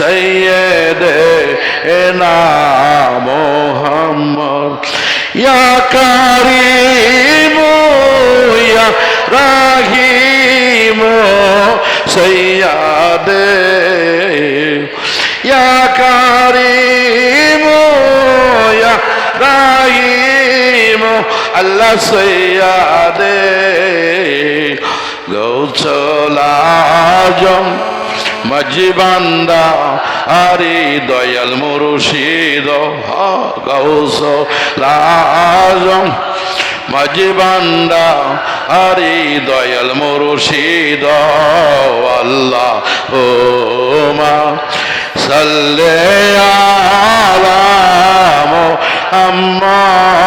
সৈয়দ না মোহাম্মদ। ইয়া কারিম, ইয়া রাহিম, সৈয়দ। ইয়া কারিম, ইয়া রাহিম, আল্লাহ সৈয়দ। গৌছলা জম মজিবান্দা আরে দয়াল মুর্শিদ গৌসল আজম মজিবান্দা আরে দয়াল মুর্শিদ, আল্লাহ, ও মা, সাল্লে আলা মুহাম্মদ।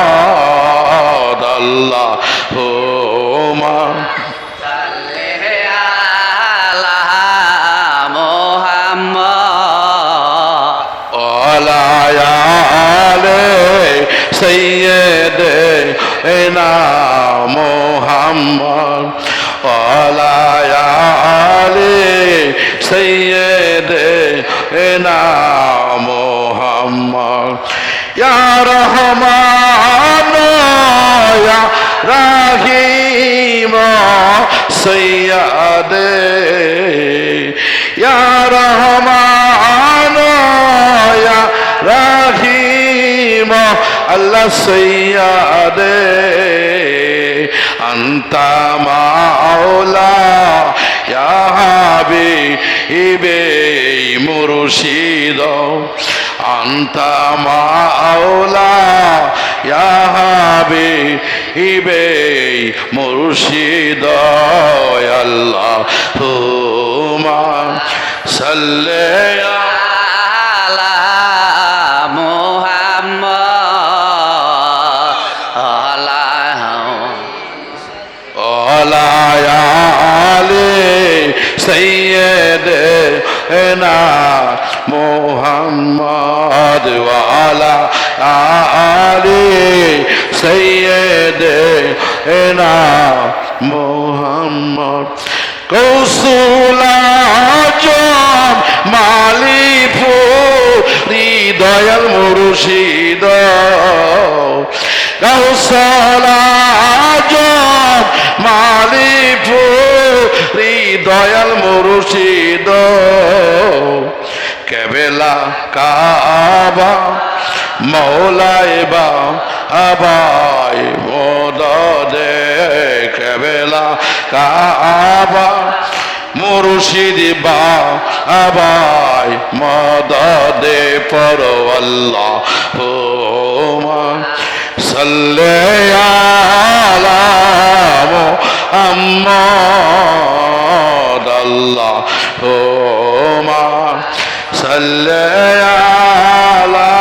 সৈয়দনা মোহাম্মদ আলায়ালে সৈয়দনা মোহাম্মদ ইয়া রহমান ইয়া রাহিম সৈয়দে। ইয়া সৈয়দে আন্তা মাওলা, ইয়া হাবিবে মুর্শিদ। আন্তা মাওলা, ইয়া হাবিবে মুর্শিদ। আল্লাহ হুমা সাল্লে আলায়ালে সৈয়দনা মোহাম্মদ ওয়ালা আলে সৈয়দনা মোহাম্মদ কৌশলা জম মালিফু কৌশলা জম মালিফু হৃদয়াল মুর্শিদ। কেবেলা, কাবা মৌলাইবা আবাই মোদে কেবেলা, কাবা, মুর্শিদ বা আবাই মদদে। পর আল্লাহ হোমা মুহাম্মদ আল্লাহ হোমা সাল্লে আলা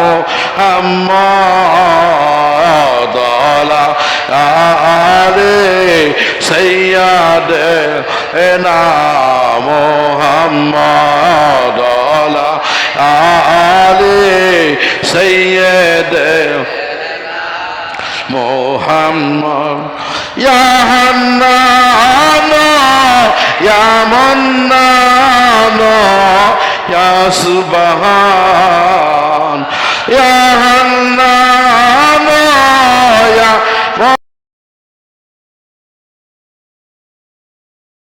মুহাম্মদ আলা আলে সৈয়দ না মোহাম্মদ আলা আলে সৈয়দ মোহাম্মদ ইয়া হান্নান ইয়া মান্নান ইয়া